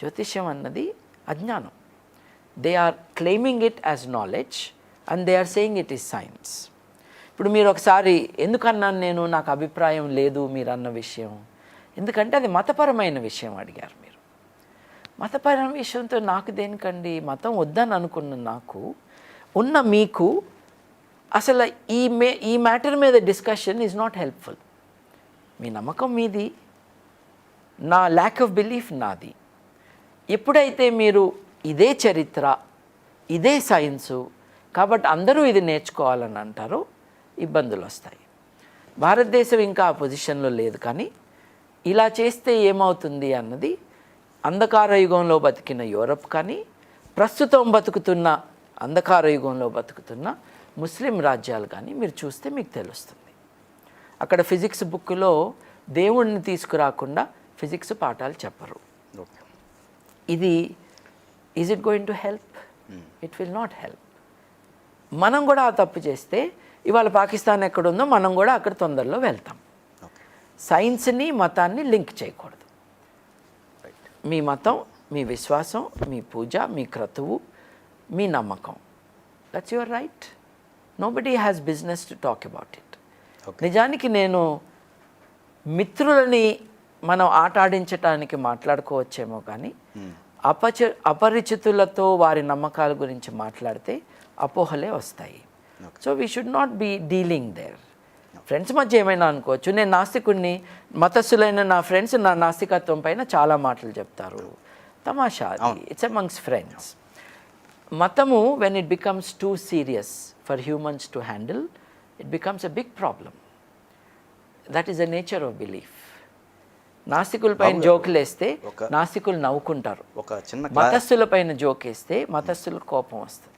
జ్యోతిష్యం అన్నది అజ్ఞానం. They are claiming it as knowledge and they are saying it is science ఇప్పుడు మీరు ఒకసారి ఎందుకన్నాను నేను నాకు అభిప్రాయం లేదు మీరు అన్న విషయం? ఎందుకంటే అది మతపరమైన విషయం అడిగారు మీరు. మతపరమైన విషయంతో నాకు దేనికండి? మతం వద్దని అనుకున్న నాకు ఉన్న మీకు అసలు ఈ మే ఈ మ్యాటర్ మీద డిస్కషన్ ఈజ్ నాట్ హెల్ప్ఫుల్ మీ నమ్మకం మీది నా ల్యాక్ ఆఫ్ బిలీఫ్ నాది. ఎప్పుడైతే మీరు ఇదే చరిత్ర ఇదే సైన్సు కాబట్టి అందరూ ఇది నేర్చుకోవాలని అంటారో ఇబ్బందులు వస్తాయి. భారతదేశం ఇంకా ఆ పొజిషన్లో లేదు కానీ ఇలా చేస్తే ఏమవుతుంది అన్నది అంధకార యుగంలో బతికిన యూరప్ కానీ ప్రస్తుతం బతుకుతున్న అంధకార యుగంలో బతుకుతున్న ముస్లిం రాజ్యాలు కానీ మీరు చూస్తే మీకు తెలుస్తుంది. అక్కడ ఫిజిక్స్ బుక్లో దేవుణ్ణి తీసుకురాకుండా ఫిజిక్స్ పాఠాలు చెప్పరు. ఓకే. ఇది is it going to help it will not help మనం కూడా ఆ తప్పు చేస్తే ఇవాళ పాకిస్తాన్ ఎక్కడుందో మనం కూడా అక్కడ తొందరలో వెళ్తాం. సైన్స్ని మతాన్ని లింక్ చేయకూడదు. మీ మతం మీ విశ్వాసం మీ పూజ మీ క్రతువు మీ నమ్మకం. That's your right nobody has business to talk about it నిజానికి నేను మిత్రులని మనం ఆట ఆడించటానికి మాట్లాడుకోవచ్చేమో కానీ అపచ అపరిచితులతో వారి నమ్మకాల గురించి మాట్లాడితే అపోహలే వస్తాయి. So we should not be dealing there friends మధ్య ఏమైనా అనుకోవచ్చు. నేను నాస్తికుడిని మతస్థులైన నా ఫ్రెండ్స్ నా నాస్తికత్వం పైన చాలా మాటలు చెప్తారు. తమాషా ఇట్స్ అమంగ్స్ ఫ్రెండ్స్ మతము when it becomes too serious for humans to handle it becomes a big problem that is the nature of belief నాస్తికుల పైన జోకులు వేస్తే నాస్తికులు నవ్వుకుంటారు. ఒక చిన్న మతస్థుల పైన జోక్ వేస్తే మతస్థులకు కోపం వస్తుంది.